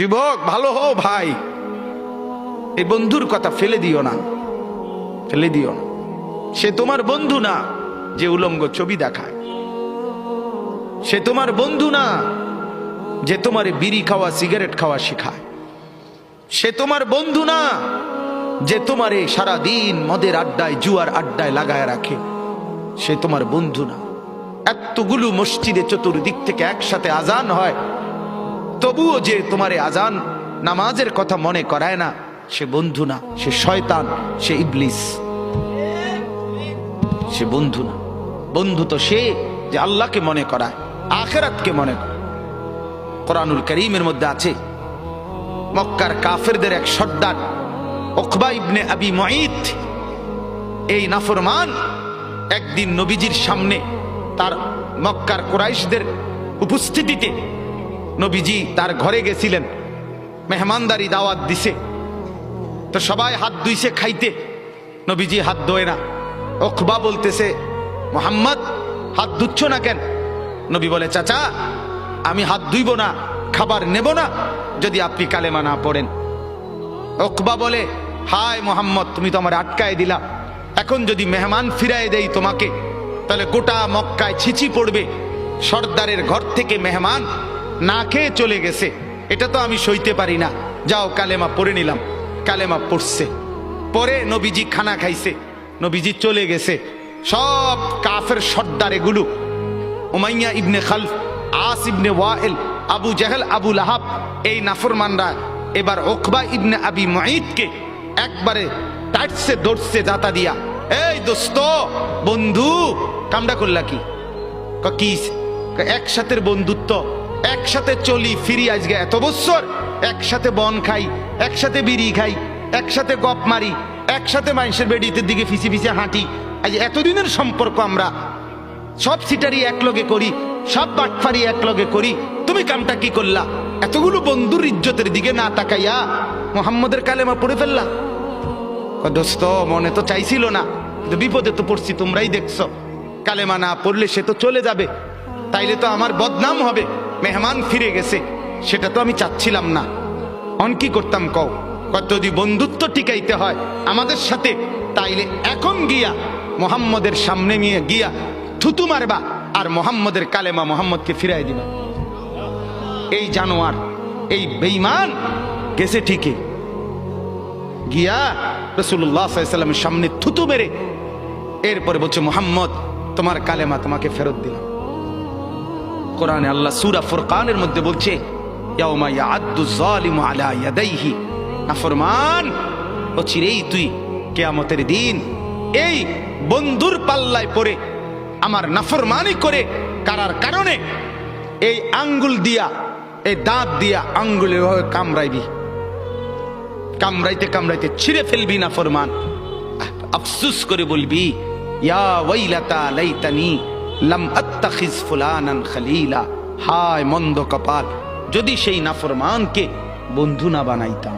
যুবক, ভালো হও ভাই। এই বন্ধুর কথা ফেলে দিও না। ফেলে দিও না। সে তোমার বন্ধু না যে উলঙ্গ ছবি দেখায়। সে তোমার বন্ধু না যে তোমার বিড়ি খাওয়া, সিগারেট খাওয়া শেখায়। সে তোমার বন্ধু না যে তোমারে সারা দিন মদের আড্ডায়, জুয়ার আড্ডায় লাগায় রাখে। সে তোমার বন্ধু না। এতগুলো মসজিদে চতুর্দিক থেকে একসাথে আজান হয়। তবুও যে তোমারে আজান নামাজের কথা মনে করায় না, সে বন্ধু না, সে শয়তান, সে ইবলিস। সে বন্ধু না। বন্ধু তো সে যে আল্লাহকে মনে করায়, আখেরাতকে মনে করে কোরআনুল করিমের মধ্যে আছে, মক্কার কাফেরদের এক সর্দার, ওকবা ইবনে আবি মঈত। এই নাফরমান একদিন নবীজির সামনে তার মক্কার কোরাইশদের উপস্থিতিতে নবীজি তার ঘরে গেছিলেন। মেহমানদারি দাওয়াত দিছে। তো সবাই হাত ধুইছে খাইতে। নবীজি হাত ধোয় না। অখবা বলতেছে, মোহাম্মদ, হাত ধুচ্ছ না কেন? নবী বলে, চাচা, আমি হাত ধুইব না, খাবার নেব না, যদি আপনি কালেমা না পড়েন। ওকবা বলে, হায় মোহাম্মদ, তুমি তো আমার আটকায় দিলা। এখন যদি মেহমান ফিরায় দেই তোমাকে, তাহলে গোটা মক্কায় ছিচি পড়বে। সর্দারের ঘর থেকে মেহমান না খেয়ে চলে গেছে। এটা তো আমি সইতে পারি না। যাও, কালেমা পড়ে নিলাম। কালেমা পড়ছে। পরে নবীজি খানা খাইছে। নবীজি চলে গেছে। সব কাফের সর্দার এগুলো। Umayya ibn Khalaf, As ibn Wail, Abu Jahl, Abu Lahab, এই নাফরমানরা এবার ওকবা ইবনে আবি মুঈদকে একবারে টাইটসে দৌড়ছে, দাতা দিয়া। এই দোস্ত, বন্ধু, কামডা করলা কি? ক কি? ক, একসাথের বন্ধুত্ব। একসাথে চলি, ফিরি আজকে এত বছর একসাথে বন খাই, একসাথে বিড়ি খাই, একসাথে গপ মারি, একসাথে মানুষের বেডিতে দিকে ফিসি ফিসে হাঁটি। আজ এতদিনের সম্পর্ক আমরা। সব সিটারি একলগে করি, সব বাটফারি একলগে করি। তুমি কামটা কি করলা? এতগুলো বন্ধুর ইজ্জতের দিকে না তাকাইয়া মোহাম্মদের কালেমা পড়ে ফেললা? দোস্ত, মনে তো চাইছিল না, কিন্তু বিপদে তো পড়ছি, তোমরাই দেখছ। কালেমা না পড়লে সে তো চলে যাবে, তাইলে তো আমার বদনাম হবে। মেহমান ফিরে গেছে। সেটা তো আমি চাচ্ছিলাম না। অন কি করতাম কও? যদি বন্ধুত্ব টিকাইতে হয় আমাদের সাথে, তাইলে এখন গিয়া মোহাম্মদের সামনে নিয়ে গিয়া থুতু মারবা আর মোহাম্মদের কালেমা মোহাম্মদকে ফিরাই দিবা। এই জানোয়ার, এই বেইমান গেছে ঠিকই। গিয়া রসুল্লাহ সাল্লামের সামনে থুতু মেরে, এরপরে বলছে, মোহাম্মদ, তোমার কালেমা তোমাকে ফেরত দিলাম। কোরআনে আল্লাহ সুরা ফুরকানের মধ্যে বলছে ও চিরেই তুই কেয়ামতের দিন এই বন্ধুর পাল্লায় আমার করে কারার কারণে এই আঙ্গুল দিয়া, এই দাঁত দিয়া কামড়াইতে কামড়াইতে ছিঁড়ে ফেলবি না ফরমান আফসুস করে বলবি, ইয়া লাইতানি লাম আত্তাখিজ ফুলানান খলিলা। হায় মন্দ কপাল যদি সেই নাফরমানকে বন্ধু না বানাইতাম।